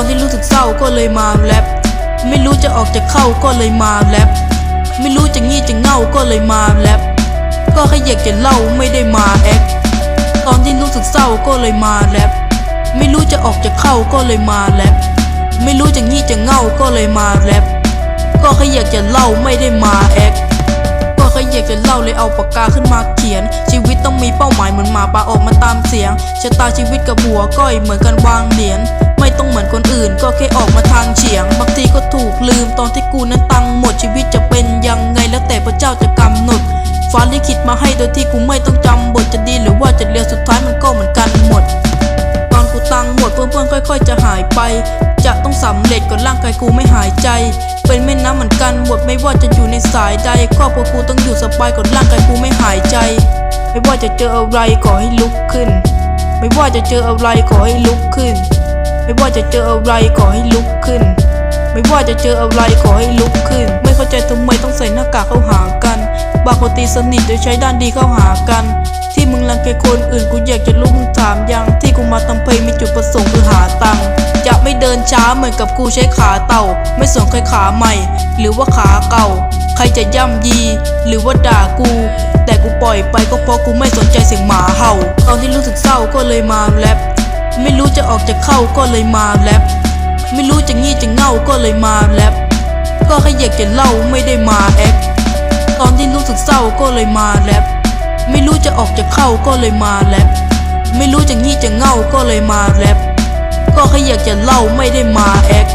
อนที่รู้สึกเศร้าก็เลยมาแรปไม่รู้จะออกจะเข้าก็เลยมาแรปไม่รู้จะงี่จะเง่าก็เลยมาแรปก็แค่อยากจะเล่าไม่ได้มาแอคตอนที่รู้สึกเศร้าก็เลยมาแรปไม่รู้จะออกจะเข้าก็เลยมาแรปไม่รู้จะงี่จะเง่าก็เลยมาแรปก็แค่อยากจะเล่าไม่ได้มาแอคก็แค่อยากจะเล่าเลยเอาปากกาขึ้นมาเขียน ชีวิตต้องมีเป้าหมายเหมือนหมาป่าออกมาตามเสียงชะตาชีวิตกับหัวก้อยเหมือนกันวางเหรียญ ต้องเหมือนคนอื่น ก็แค่ออกมาทางเฉียง บางทีก็ถูกลืมตอนที่กูนั้นตังหมดชีวิตจะเป็นยังไงแล้วแต่พระเจ้าจะกำหนดฟ้าลิขิตมาให้โดยที่กูไม่ต้องจำบทจะดีหรือว่าจะเลวสุดท้ายมันก็เหมือนกันหมด ตอนกูตังหมดเพื่อนๆค่อย ๆ จะหายไป จะต้องสำเร็จก่อนร่างกายกูไม่หายใจ เป็นแม่น้ำเหมือนกันหมดไม่ว่าจะอยู่ในสายใดครอบครัวกูต้องอยู่สบายก่อนร่างกายกูไม่หายใจ ไม่ว่าจะเจออะไรขอให้ลุกขึ้น ไม่ว่าจะเจออะไรขอให้ลุกขึ้น ไม่ว่าจะเจออะไรขอให้ลุกขึ้น ไม่ว่าจะเจออะไรขอให้ลุกขึ้น ไม่เข้าใจทำไมต้องใส่หน้ากากเข้าหากัน บางคนตีสนิทโดยใช้ด้านดีเข้าหากัน ที่มึงรังแกคนอื่นกูอยากจะรู้มึงถามยังที่กูมาทำเพลงมีจุดประสงค์คือหาตังค์จะไม่เดินช้าเหมือนกับกูใช้ขาเต่า ไม่สนใครขาใหม่ หรือว่าขาเก่า ใครจะย่ำยี หรือว่าด่ากู แต่กูปล่อยไปก็เพราะกูไม่สนใจเสียงหมาเห่า ตอนที่รู้สึกเศร้าก็เลยมาแรป ไม่รู้จะออกจะเข้าก็เลยมาแรปไม่รู้จะงี่จะเง่าก็เลยมาแรปก็แค่อยากจะเล่าไม่ได้มาแอคตอนที่รู้สึกเศร้าก็เลยมาแรปไม่รู้จะออกจะเข้าก็เลยมาแรปไม่รู้จะงี่จะเง่าก็เลยมาแรปก็แค่อยากจะเล่าไม่ได้มาแอค